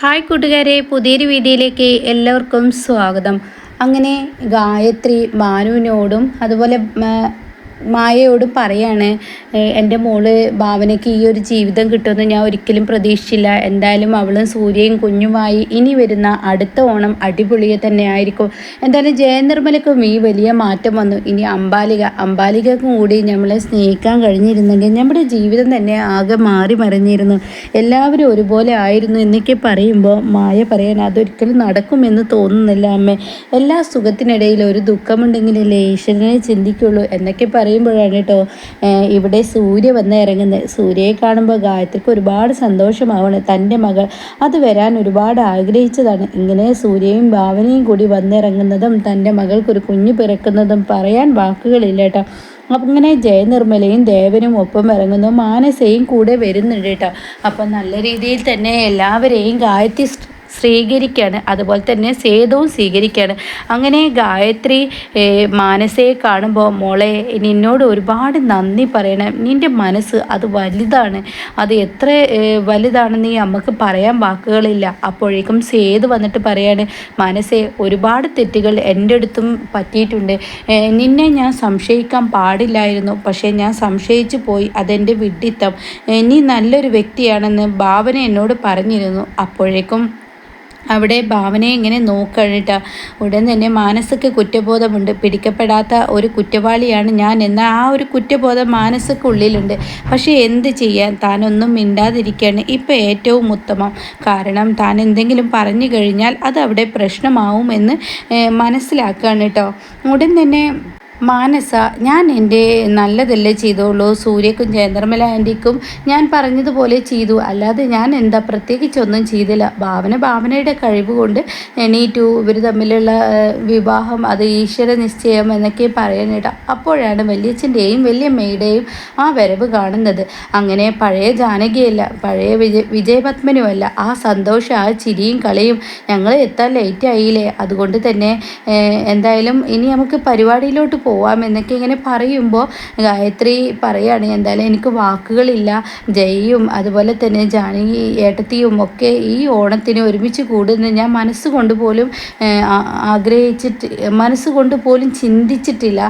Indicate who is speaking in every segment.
Speaker 1: Hi കൂട്ടുകാരെ പുതിയൊരു വീഡിയോയിലേക്ക് എല്ലാവർക്കും സ്വാഗതം. അങ്ങനെ ഗായത്രി മാനുവിനോടും അതുപോലെ മായയോടും പറയാണ് എന്റെ മോൾ ഭാവനയ്ക്ക് ഈ ഒരു ജീവിതം കിട്ടുമെന്ന് ഞാൻ ഒരിക്കലും പ്രതീക്ഷിച്ചില്ല. എന്തായാലും അവളും സൂര്യയും കുഞ്ഞുമായി ഇനി വരുന്ന അടുത്ത ഓണം അടിപൊളിയെ തന്നെ ആയിരിക്കും. എന്തായാലും ജയനിർമ്മലക്കും ഈ വലിയ മാറ്റം വന്നു. ഇനി അമ്പാലിക അമ്പാലികക്കും കൂടി നമ്മളെ സ്നേഹിക്കാൻ കഴിഞ്ഞിരുന്നെങ്കിൽ നമ്മുടെ ജീവിതം തന്നെ ആകെ മാറി മറിഞ്ഞിരുന്നു. എല്ലാവരും ഒരുപോലെ ആയിരുന്നു എന്നൊക്കെ പറയുമ്പോൾ മായ പറയാൻ അതൊരിക്കലും നടക്കുമെന്ന് തോന്നുന്നില്ല അമ്മേ. എല്ലാ സുഖത്തിനിടയിൽ ഒരു ദുഃഖമുണ്ടെങ്കിലല്ലേ ഈശ്വരനെ ചിന്തിക്കുള്ളൂ എന്നൊക്കെ പറയുമ്പോഴാണ് കേട്ടോ ഇവിടെ സൂര്യ വന്ന് ഇറങ്ങുന്നത്. സൂര്യയെ കാണുമ്പോൾ ഗായത്രിക്ക് ഒരുപാട് സന്തോഷമാവണം. തന്റെ മകൾ അത് വരാൻ ഒരുപാട് ആഗ്രഹിച്ചതാണ്. ഇങ്ങനെ സൂര്യയും ഭാവനയും കൂടി വന്നിറങ്ങുന്നതും തന്റെ മകൾക്കൊരു കുഞ്ഞു പിറക്കുന്നതും പറയാൻ വാക്കുകളില്ല കേട്ടോ അപ്പം ഇങ്ങനെ ജയനിർമ്മലയും ദേവനും ഒപ്പം ഇറങ്ങുന്നു. മാനസയും കൂടെ വരുന്നുണ്ട് കേട്ടോ അപ്പം നല്ല രീതിയിൽ തന്നെ എല്ലാവരെയും ഗായത്രി സ്വീകരിക്കുകയാണ് അതുപോലെ തന്നെ സേതുവും സ്വീകരിക്കുകയാണ് അങ്ങനെ ഗായത്രി മാനസയെ കാണുമ്പോൾ മോളെ നിന്നോട് ഒരുപാട് നന്ദി പറയണം. നിന്റെ മനസ്സ് അത് വലുതാണ്. അത് എത്ര വലുതാണെന്ന് ഈ അമ്മയ്ക്ക് പറയാൻ വാക്കുകളില്ല. അപ്പോഴേക്കും സേതു വന്നിട്ട് പറയാണ് മനസ്സെ ഒരുപാട് തെറ്റുകൾ എന്റെ അടുത്തും പറ്റിയിട്ടുണ്ട്. നിന്നെ ഞാൻ സംശയിക്കാൻ പാടില്ലായിരുന്നു. പക്ഷേ ഞാൻ സംശയിച്ചു പോയി. അതെന്റെ വിഡ്ഢിത്തം. നീ നല്ലൊരു വ്യക്തിയാണെന്ന് ഭാവന എന്നോട് പറഞ്ഞിരുന്നു. അപ്പോഴേക്കും അവിടെ ഭാവനയെ ഇങ്ങനെ നോക്കണിട്ട ഉടൻ തന്നെ മാനസക്ക് കുറ്റബോധമുണ്ട്. പിടിക്കപ്പെടാത്ത ഒരു കുറ്റവാളിയാണ് ഞാൻ എന്ന ആ ഒരു കുറ്റബോധം മാനസക്കുള്ളിലുണ്ട്. പക്ഷേ എന്ത് ചെയ്യാൻ? താനൊന്നും മിണ്ടാതിരിക്കുകയാണ് ഇപ്പം ഏറ്റവും ഉത്തമം. കാരണം താൻ എന്തെങ്കിലും പറഞ്ഞു കഴിഞ്ഞാൽ അത് അവിടെ പ്രശ്നമാവും എന്ന് ഏഹ്, മനസ്സിലാക്കുകയാണ് കേട്ടോ ഉടൻ തന്നെ മാനസ ഞാൻ എന്റെ നല്ലതല്ലേ ചെയ്തോളൂ? സൂര്യക്കും ചന്ദ്രമല ആന്റിക്കും ഞാൻ പറഞ്ഞതുപോലെ ചെയ്തു. അല്ലാതെ ഞാൻ എന്താ പ്രത്യേകിച്ചൊന്നും ചെയ്തില്ല. ഭാവന ഭാവനയുടെ കഴിവ് കൊണ്ട് എണീറ്റു. ഇവർ തമ്മിലുള്ള വിവാഹം അത് ഈശ്വര നിശ്ചയം എന്നൊക്കെ പറയാനിട അപ്പോഴാണ് വലിയച്ഛന്റെയും വലിയമ്മയുടെയും ആ വരവ് കാണുന്നത്. അങ്ങനെ പഴയ ജാനകിയല്ല പഴയ വിജയ വിജയപത്മനുമല്ല. ആ സന്തോഷം ആ ചിരിയും കളിയും ഞങ്ങൾ എത്താൻ ലേറ്റ് ആയില്ലേ? അതുകൊണ്ട് തന്നെ എന്തായാലും ഇനി നമുക്ക് പരിപാടിയിലോട്ട് പോവാം എന്നൊക്കെ ഇങ്ങനെ പറയുമ്പോൾ ഗായത്രി പറയാണ് എന്തായാലും എനിക്ക് വാക്കുകളില്ല. ജയും അതുപോലെ തന്നെ ജാനകി ഏട്ടത്തിയും ഒക്കെ ഈ ഓണത്തിന് ഒരുമിച്ച് കൂടുന്ന ഞാൻ മനസ്സുകൊണ്ട് പോലും ആഗ്രഹിച്ചിട്ട് മനസ്സുകൊണ്ട് പോലും ചിന്തിച്ചിട്ടില്ല.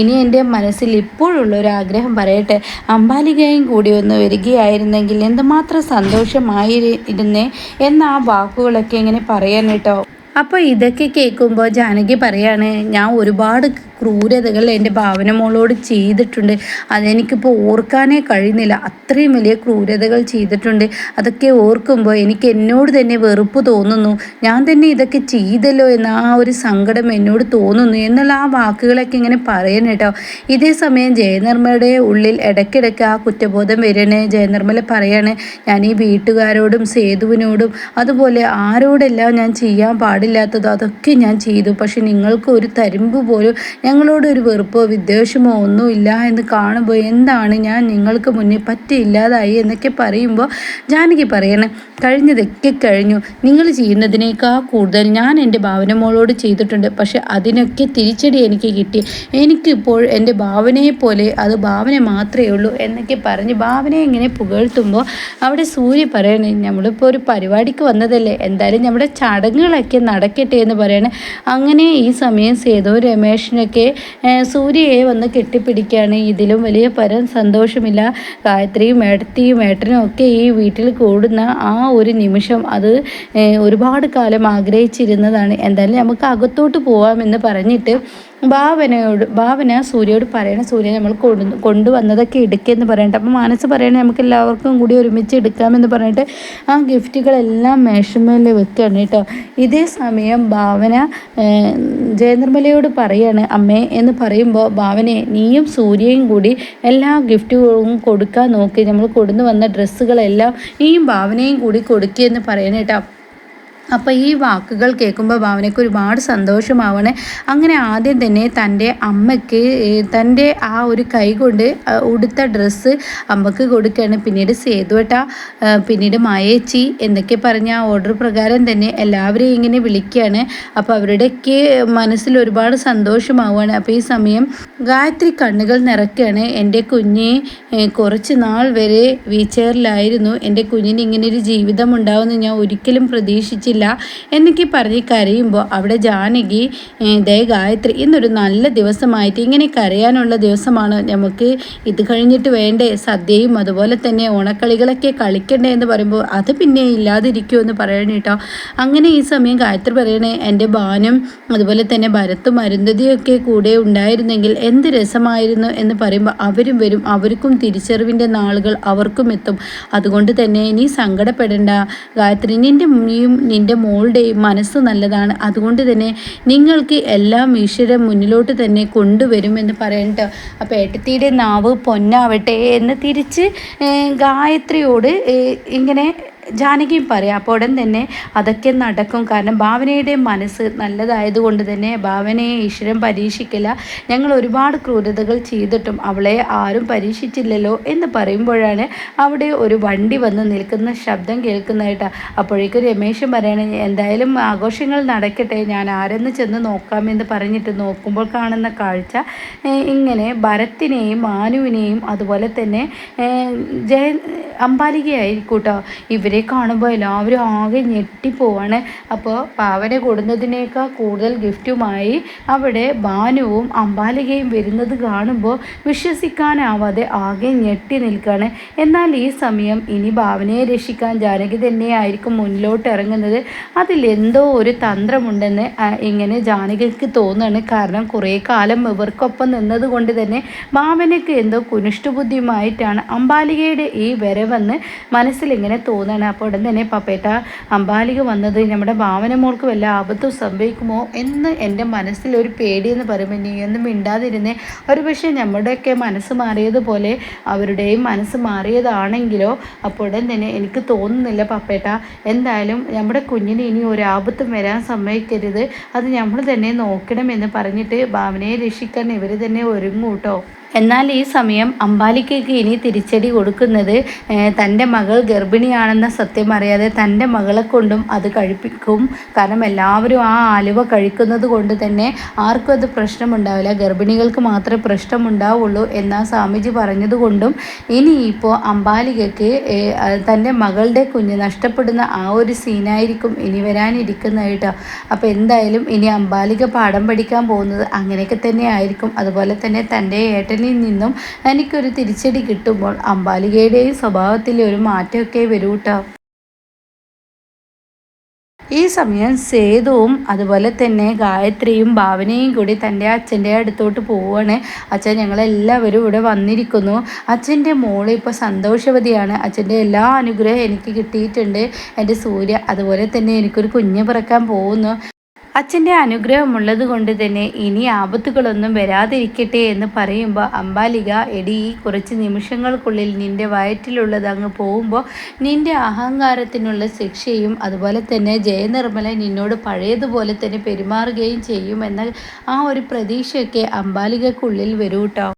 Speaker 1: ഇനി എന്റെ മനസ്സിൽ ഇപ്പോഴുള്ള ഒരു ആഗ്രഹം പറയട്ടെ. അംബാലികയും കൂടി ഒന്ന് വരികയായിരുന്നെങ്കിൽ എന്തുമാത്രം സന്തോഷമായിരുന്നേ എന്ന ആ വാക്കുകളൊക്കെ ഇങ്ങനെ പറയാൻ കേട്ടോ. അപ്പോൾ ഇതൊക്കെ കേൾക്കുമ്പോൾ ജാനകി പറയാണ് ഞാൻ ഒരുപാട് ക്രൂരതകൾ എന്റെ ഭാവന മോളോട് ചെയ്തിട്ടുണ്ട്. അതെനിക്കിപ്പോൾ ഓർക്കാനേ കഴിയുന്നില്ല. അത്രയും വലിയ ക്രൂരതകൾ ചെയ്തിട്ടുണ്ട്. അതൊക്കെ ഓർക്കുമ്പോൾ എനിക്ക് എന്നോട് തന്നെ വെറുപ്പ് തോന്നുന്നു. ഞാൻ തന്നെ ഇതൊക്കെ ചെയ്തല്ലോ എന്ന ആ ഒരു സങ്കടം എന്നോട് തോന്നുന്നു എന്നുള്ള ആ വാക്കുകളൊക്കെ ഇങ്ങനെ പറയണം കേട്ടോ. ഇതേ സമയം ജയനിർമ്മയുടെ ഉള്ളിൽ ഇടയ്ക്കിടയ്ക്ക് ആ കുറ്റബോധം വരണേ ജയനിർമ്മല പറയാണ് ഞാൻ ഈ വീട്ടുകാരോടും സേതുവിനോടും അതുപോലെ ആരോടെല്ലാം ഞാൻ ചെയ്യാൻ പാടില്ലാത്തതോ അതൊക്കെ ഞാൻ ചെയ്തു. പക്ഷെ നിങ്ങൾക്ക് ഒരു തരിമ്പ് പോലും ഞങ്ങളോട് ഒരു വെറുപ്പോ വിദ്വേഷമോ ഒന്നുമില്ല എന്ന് കാണുമ്പോൾ എന്താണ് ഞാൻ നിങ്ങൾക്ക് മുന്നിൽ പറ്റിയില്ലാതായി എന്നൊക്കെ പറയുമ്പോൾ ജാനകി പറയണം കഴിഞ്ഞതൊക്കെ കഴിഞ്ഞു. നിങ്ങൾ ചെയ്യുന്നതിനേക്കാൾ കൂടുതൽ ഞാൻ എന്റെ ഭാവനമോളോട് ചെയ്തിട്ടുണ്ട്. പക്ഷെ അതിനൊക്കെ തിരിച്ചടി എനിക്ക് കിട്ടി. എനിക്കിപ്പോൾ എന്റെ ഭാവനയെ പോലെ അത് ഭാവന മാത്രമേ ഉള്ളൂ എന്നൊക്കെ പറഞ്ഞ് ഭാവനയെ ഇങ്ങനെ പുകഴ്ത്തുമ്പോൾ അവിടെ സൂര്യ പറയണേ നമ്മളിപ്പോൾ ഒരു പരിപാടിക്ക് വന്നതല്ലേ. എന്തായാലും നമ്മുടെ ചടങ്ങുകളൊക്കെ നടക്കട്ടെ എന്ന് പറയണേ. അങ്ങനെ ഈ സമയം സേതു രമേഷിനൊക്കെ ഏഹ്, സൂര്യയെ വന്ന് കെട്ടിപ്പിടിക്കുകയാണ് ഇതിലും വലിയ പരം സന്തോഷമില്ല. ഗായത്രിയും മേടത്തിയും മേട്ടനും ഒക്കെ ഈ വീട്ടിൽ കൂടുന്ന ആ ഒരു നിമിഷം അത് ഒരുപാട് കാലം ആഗ്രഹിച്ചിരുന്നതാണ്. എന്തായാലും നമുക്ക് അകത്തോട്ട് പോവാമെന്ന് പറഞ്ഞിട്ട് ഭാവനയോട് ഭാവന സൂര്യയോട് പറയണ സൂര്യ നമ്മൾ കൊണ്ടു കൊണ്ടുവന്നതൊക്കെ എടുക്കുകയെന്ന് പറയട്ടെ അപ്പം മനസ്സ് പറയണേ നമുക്ക് എല്ലാവർക്കും കൂടി ഒരുമിച്ച് എടുക്കാമെന്ന് പറഞ്ഞിട്ട് ആ ഗിഫ്റ്റുകളെല്ലാം മേശമേൽ വെക്കുകയാണ് കേട്ടോ. ഇതേ സമയം ഭാവന ജയനിർമ്മലയോട് പറയാണ് അമ്മേ എന്ന് പറയുമ്പോൾ ഭാവനയെ നീയും സൂര്യയും കൂടി എല്ലാ ഗിഫ്റ്റുകളും കൊടുക്കാൻ നോക്കി. നമ്മൾ കൊണ്ടുവന്ന ഡ്രസ്സുകളെല്ലാം നീയും ഭാവനയും കൂടി കൊടുക്കുകയെന്ന് പറയണേട്ടോ അപ്പോൾ ഈ വാക്കുകൾ കേൾക്കുമ്പോൾ ഭാവനയ്ക്ക് ഒരുപാട് സന്തോഷമാവണേ. അങ്ങനെ ആദ്യം തന്നെ തന്റെ അമ്മയ്ക്ക് തന്റെ ആ ഒരു കൈ കൊണ്ട് ഉടുത്ത ഡ്രസ്സ് അമ്മയ്ക്ക് കൊടുക്കുകയാണ് പിന്നീട് സേതുവട്ട പിന്നീട് മായേച്ചി എന്നൊക്കെ പറഞ്ഞ ആ ഓർഡർ പ്രകാരം തന്നെ എല്ലാവരെയും ഇങ്ങനെ വിളിക്കുകയാണ് അപ്പോൾ അവരുടെയൊക്കെ മനസ്സിൽ ഒരുപാട് സന്തോഷമാവുകയാണ് അപ്പോൾ ഈ സമയം ഗായത്രി കണ്ണുകൾ നിറയ്ക്കുകയാണ് എന്റെ കുഞ്ഞ് കുറച്ച് നാൾ വരെ വീച്ചെയറിലായിരുന്നു എന്റെ കുഞ്ഞിന് ഇങ്ങനെ ഒരു ജീവിതം ഉണ്ടാവുമെന്ന് ഞാൻ ഒരിക്കലും പ്രതീക്ഷിച്ചില്ല. പറ്റില്ല എന്നൊക്കെ പറഞ്ഞ് കരയുമ്പോൾ അവിടെ ജാനകി ദേ ഗായത്രി ഇന്നൊരു നല്ല ദിവസമായിട്ട് ഇങ്ങനെ കരയാനുള്ള ദിവസമാണ് നമുക്ക് ഇത് കഴിഞ്ഞിട്ട് വേണ്ടേ. സദ്യയും അതുപോലെ തന്നെ ഓണക്കളികളൊക്കെ കളിക്കണ്ടേ എന്ന് പറയുമ്പോൾ അത് പിന്നെ ഇല്ലാതിരിക്കുമോ എന്ന് പറയണേ കേട്ടോ. അങ്ങനെ ഈ സമയം ഗായത്രി പറയണേ എന്റെ ബാനും അതുപോലെ തന്നെ ഭരത്തും അരുന്ധതിയൊക്കെ കൂടെ ഉണ്ടായിരുന്നെങ്കിൽ എന്ത് രസമായിരുന്നു? എന്ന് പറയുമ്പോൾ അവരും വരും. അവർക്കും തിരിച്ചറിവിന്റെ നാളുകൾ അവർക്കും എത്തും. അതുകൊണ്ട് തന്നെ നീ സങ്കടപ്പെടേണ്ട. ഗായത്രി നിന്റെ നീയും മോളുടെയും മനസ്സ് നല്ലതാണ്. അതുകൊണ്ട് തന്നെ നിങ്ങൾക്ക് എല്ലാം ഈശ്വരൻ മുന്നിലോട്ട് തന്നെ കൊണ്ടുവരുമെന്ന് പറയണ്ട അപ്പോൾ ഏട്ടത്തിയുടെ നാവ് പൊന്നാവട്ടെ എന്ന് തിരിച്ച് ഗായത്രിയോട് ഇങ്ങനെ ജാനകിയും പറയാം അപ്പോൾ ഉടൻ തന്നെ അതൊക്കെ നടക്കും. കാരണം ഭാവനയുടെ മനസ്സ് നല്ലതായതുകൊണ്ട് തന്നെ ഭാവനയെ ഈശ്വരൻ പരീക്ഷിക്കില്ല. ഞങ്ങൾ ഒരുപാട് ക്രൂരതകൾ ചെയ്തിട്ടും അവളെ ആരും പരീക്ഷിച്ചില്ലല്ലോ എന്ന് പറയുമ്പോഴാണ് അവിടെ ഒരു വണ്ടി വന്ന് നിൽക്കുന്ന ശബ്ദം കേൾക്കുന്നതായിട്ട് അപ്പോഴേക്കും രമേശും പറയണ എന്തായാലും ആഘോഷങ്ങൾ നടക്കട്ടെ. ഞാൻ ആരെന്ന് ചെന്ന് നോക്കാമെന്ന് പറഞ്ഞിട്ട് നോക്കുമ്പോൾ കാണുന്ന കാഴ്ച ഇങ്ങനെ ഭരത്തിനെയും മാനുവിനെയും അതുപോലെ തന്നെ ജയ അമ്പാലികയായിരിക്കൂട്ടോ. ഇവരെ കാണുമ്പോൾ എല്ലാവരും ആകെ ഞെട്ടിപ്പോവാണ് അപ്പോൾ പാവനെ കൊടുന്നതിനേക്കാൾ കൂടുതൽ ഗിഫ്റ്റുമായി അവിടെ ഭാനുവും അമ്പാലികയും വരുന്നത് കാണുമ്പോൾ വിശ്വസിക്കാനാവാതെ ആകെ ഞെട്ടി നിൽക്കുകയാണ് എന്നാൽ ഈ സമയം ഇനി ഭാവനയെ രക്ഷിക്കാൻ ജാനകി തന്നെയായിരിക്കും മുന്നിലോട്ട് ഇറങ്ങുന്നത് അതിലെന്തോ ഒരു തന്ത്രമുണ്ടെന്ന് ഇങ്ങനെ ജാനകിക്ക് തോന്നുകയാണ് കാരണം കുറേ കാലം ഇവർക്കൊപ്പം നിന്നതുകൊണ്ട് തന്നെ ഭാവനയ്ക്ക് എന്തോ കുനിഷ്ഠബുദ്ധിയുമായിട്ടാണ് അമ്പാലികയുടെ ഈ വരവെന്ന് വന്ന് മനസ്സിലിങ്ങനെ തോന്നുകയാണ് അപ്പോൾ ഉടൻ തന്നെ പപ്പേട്ട അമ്പാലിക വന്നത് നമ്മുടെ ഭാവന മോൾക്ക് വല്ല ആപത്തും സംഭവിക്കുമോ എന്ന് എന്റെ മനസ്സിൽ ഒരു പേടിയെന്ന് പറയുമ്പോൾ നീ ഒന്നും മിണ്ടാതിരുന്നേ. ഒരു പക്ഷേ നമ്മുടെയൊക്കെ മനസ്സ് മാറിയതുപോലെ അവരുടെയും മനസ്സ് മാറിയതാണെങ്കിലോ. അപ്പോൾ ഉടൻ തന്നെ എനിക്ക് തോന്നുന്നില്ല പപ്പേട്ട. എന്തായാലും നമ്മുടെ കുഞ്ഞിന് ഇനി ഒരു ആപത്തും വരാൻ സമ്മതിക്കരുത്. അത് നമ്മൾ തന്നെ നോക്കണമെന്ന് പറഞ്ഞിട്ട് ഭാവനയെ രക്ഷിക്കാൻ ഇവർ തന്നെ ഒരുങ്ങൂട്ടോ എന്നാൽ ഈ സമയം അമ്പാലിക്കയ്ക്ക് ഇനി തിരിച്ചടി കൊടുക്കുന്നത് തന്റെ മകൾ ഗർഭിണിയാണെന്ന സത്യം അറിയാതെ തന്റെ മകളെ കൊണ്ടും അത് കഴിപ്പിക്കും. കാരണം എല്ലാവരും ആ ആലുവ കഴിക്കുന്നത് കൊണ്ട് തന്നെ ആർക്കും അത് പ്രശ്നമുണ്ടാവില്ല. ഗർഭിണികൾക്ക് മാത്രമേ പ്രശ്നമുണ്ടാവുള്ളൂ എന്നാ സ്വാമിജി പറഞ്ഞതുകൊണ്ടും ഇനിയിപ്പോൾ അമ്പാലികയ്ക്ക് തന്റെ മകളുടെ കുഞ്ഞ് നഷ്ടപ്പെടുന്ന ആ ഒരു സീനായിരിക്കും ഇനി വരാനിരിക്കുന്ന കേട്ടോ അപ്പോൾ എന്തായാലും ഇനി അമ്പാലിക പാഠം പഠിക്കാൻ പോകുന്നത് അങ്ങനെയൊക്കെ തന്നെ ആയിരിക്കും അതുപോലെ തന്നെ തന്റെ ഏട്ടൻ ഏട്ടനിൽ നിന്നും എനിക്കൊരു തിരിച്ചടി കിട്ടുമ്പോൾ അമ്പാലികയുടെയും സ്വഭാവത്തിൽ ഒരു മാറ്റമൊക്കെ വരൂ കേട്ടോ ഈ സമയം സേതുവും അതുപോലെ തന്നെ ഗായത്രിയും ഭാവനയും കൂടി തന്റെ അച്ഛന്റെ അടുത്തോട്ട് പോവുകയാണ്. അച്ഛൻ ഞങ്ങളെല്ലാവരും ഇവിടെ വന്നിരിക്കുന്നു. അച്ഛന്റെ മോൾ ഇപ്പോൾ സന്തോഷവതിയാണ്. അച്ഛന്റെ എല്ലാ അനുഗ്രഹവും എനിക്ക് കിട്ടിയിട്ടുണ്ട്. എന്റെ സൂര്യ അതുപോലെ തന്നെ എനിക്കൊരു കുഞ്ഞ് പിറക്കാൻ പോകുന്നു. അച്ഛന്റെ അനുഗ്രഹമുള്ളത് കൊണ്ട് തന്നെ ഇനി ആപത്തുകളൊന്നും വരാതിരിക്കട്ടെ എന്ന് പറയുമ്പോൾ അമ്പാലിക എടി ഈ കുറച്ച് നിമിഷങ്ങൾക്കുള്ളിൽ നിന്റെ വയറ്റിലുള്ളത് അങ്ങ് പോകുമ്പോൾ നിന്റെ അഹങ്കാരത്തിനുള്ള ശിക്ഷയും അതുപോലെ തന്നെ ജയനിർമ്മല നിന്നോട് പഴയതുപോലെ തന്നെ പെരുമാറുകയും ചെയ്യുമെന്ന ആ ഒരു പ്രതീക്ഷയൊക്കെ അമ്പാലികക്കുള്ളിൽ വരൂട്ടോ.